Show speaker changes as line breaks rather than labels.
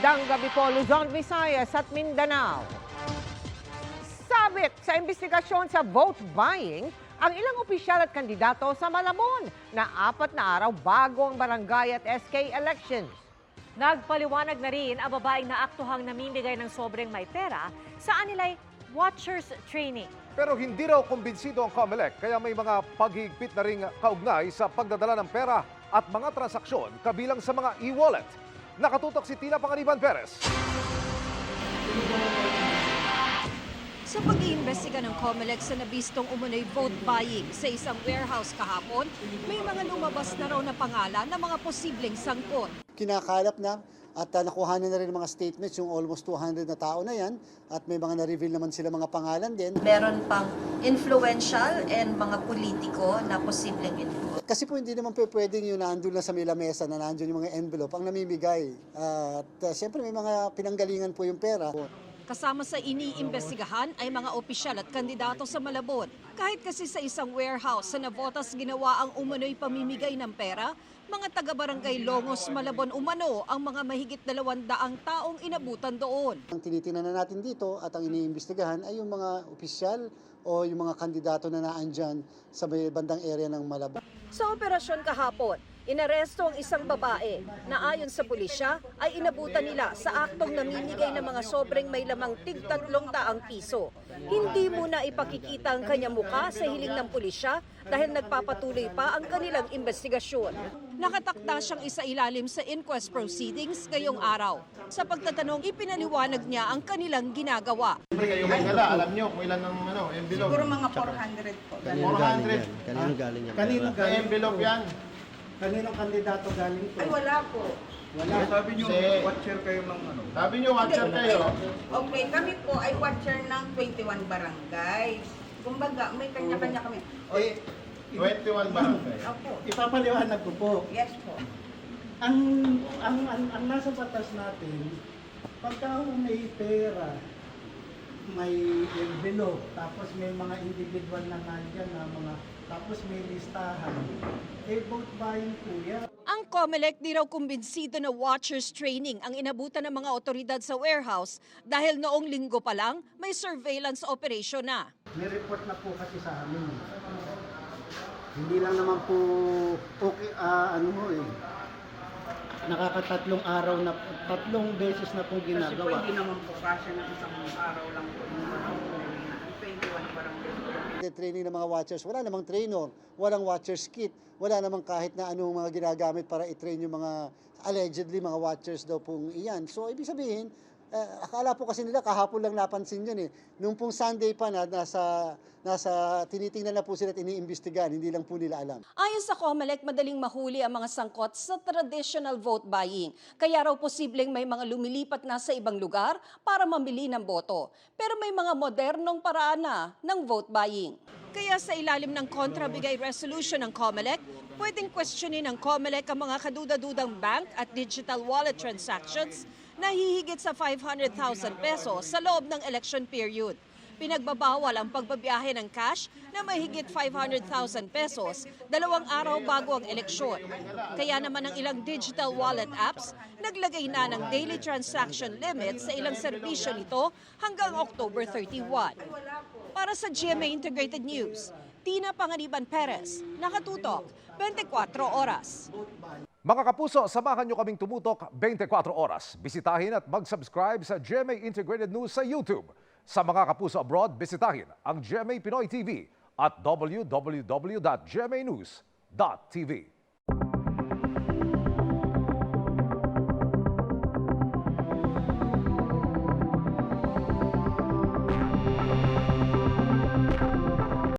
Magandang gabi po Luzon, Visayas at Mindanao. Sabit sa investigasyon sa vote buying ang ilang opisyal at kandidato sa Malabon na apat na araw bago ang barangay at SK elections.
Nagpaliwanag na rin ang babaeng naaktuhang namimigay ng sobrang may pera sa anilay Watchers Training.
Pero hindi raw kumbinsido ang COMELEC kaya may mga paghigpit na ring kaugnay sa pagdadala ng pera at mga transaksyon kabilang sa mga e-wallet. Nakatutok si Tina Panganiban Perez.
Sa pag-iimbestiga ng COMELEC sa nabistong umunoy vote buying sa isang warehouse kahapon, may mga lumabas na raw na pangalan ng mga posibleng sangkot.
kinakalap na at uh, nakuhanan na rin ng mga statements yung almost 200 na tao na yan at may mga na-reveal naman sila mga pangalan din.
meron pang influential and mga politiko na posibleng influence.
Kasi po hindi naman po pwedeng yung nandun na sa may lamesa na nandun yung mga envelope ang namimigay. Uh, at uh, siyempre may mga pinanggalingan po yung pera.
Kasama sa iniimbestigahan ay mga opisyal at kandidato sa Malabon. Kahit kasi sa isang warehouse sa Navotas ginawa ang umano'y pamimigay ng pera, mga taga-barangay Longos, Malabon umano ang mga mahigit dalawandaang taong inabutan doon.
Ang tinitingnan na natin dito at ang iniimbestigahan ay yung mga opisyal o yung mga kandidato na naandyan sa may bandang area ng Malabon.
Sa operasyon kahapon, inaresto ang isang babae na ayon sa pulisya ay inabutan nila sa aktong namimigay ng mga sobrang may lamang tig tatlong daang piso. Hindi muna ipakikita ang kanyang muka sa hiling ng pulisya dahil nagpapatuloy pa ang kanilang investigasyon. Nakatakda siyang isa ilalim sa inquest proceedings ngayong araw. Sa pagtatanong, ipinaliwanag niya ang kanilang ginagawa.
Kayo may dala, alam nyo kung ilan ng ano, envelope.
Siguro mga 400 po.
Kanino galing
400.
yan? Kanino galing yan?
Kanino
May
galing
envelope yan.
Kaninong kandidato galing po?
Ay wala po.
Wala.
Sabi nyo, watcher kayo ng ano? Sabi nyo, watcher kayo.
Okay, kami po ay watcher ng 21 barangay. Kumbaga, may kanya-kanya kami.
Eh,
21 barangay.
Opo.
ipapaliwanag ko po.
Yes po.
Ang, ang, ang, ang nasa batas natin, pagka may pera, may envelope, tapos may mga individual na nandyan na mga, tapos may listahan, vote buying po yan.
Ang COMELEC di raw kumbinsido na watchers training ang inabutan ng mga otoridad sa warehouse dahil noong linggo pa lang may surveillance operation na.
May report na po kasi sa amin. Hindi lang naman po okay, ah, ano mo eh. Nakakatatlong araw na, tatlong beses na pong
Kasi po
ginagawa.
hindi naman po kasya ng isang araw lang po. yung mga 21 barangay.
The training ng mga watchers, wala namang trainer, walang watchers kit, wala namang kahit na anong mga ginagamit para i-train yung mga allegedly mga watchers daw pong iyan. So ibig sabihin, eh, akala po kasi nila kahapon lang napansin yun eh. Nung pong Sunday pa na nasa nasa tinitingnan na po sila at iniimbestigahan, hindi lang po nila alam.
Ayon sa COMELEC, madaling mahuli ang mga sangkot sa traditional vote buying. Kaya raw posibleng may mga lumilipat na sa ibang lugar para mamili ng boto. Pero may mga modernong paraan na ng vote buying. Kaya sa ilalim ng kontrabigay resolution ng COMELEC, pwedeng questionin ng COMELEC ang mga kadudadudang bank at digital wallet transactions na hihigit sa 500,000 pesos sa loob ng election period. Pinagbabawal ang pagbabiyahe ng cash na mahigit 500,000 pesos dalawang araw bago ang eleksyon. Kaya naman ang ilang digital wallet apps naglagay na ng daily transaction limit sa ilang serbisyo nito hanggang October 31. Para sa GMA Integrated News, Tina Panganiban Perez, nakatutok 24 oras.
Mga kapuso, samahan nyo kaming tumutok 24 oras. Bisitahin at mag-subscribe sa GMA Integrated News sa YouTube. Sa mga kapuso abroad, bisitahin ang GMA Pinoy TV at www.gmanews.tv.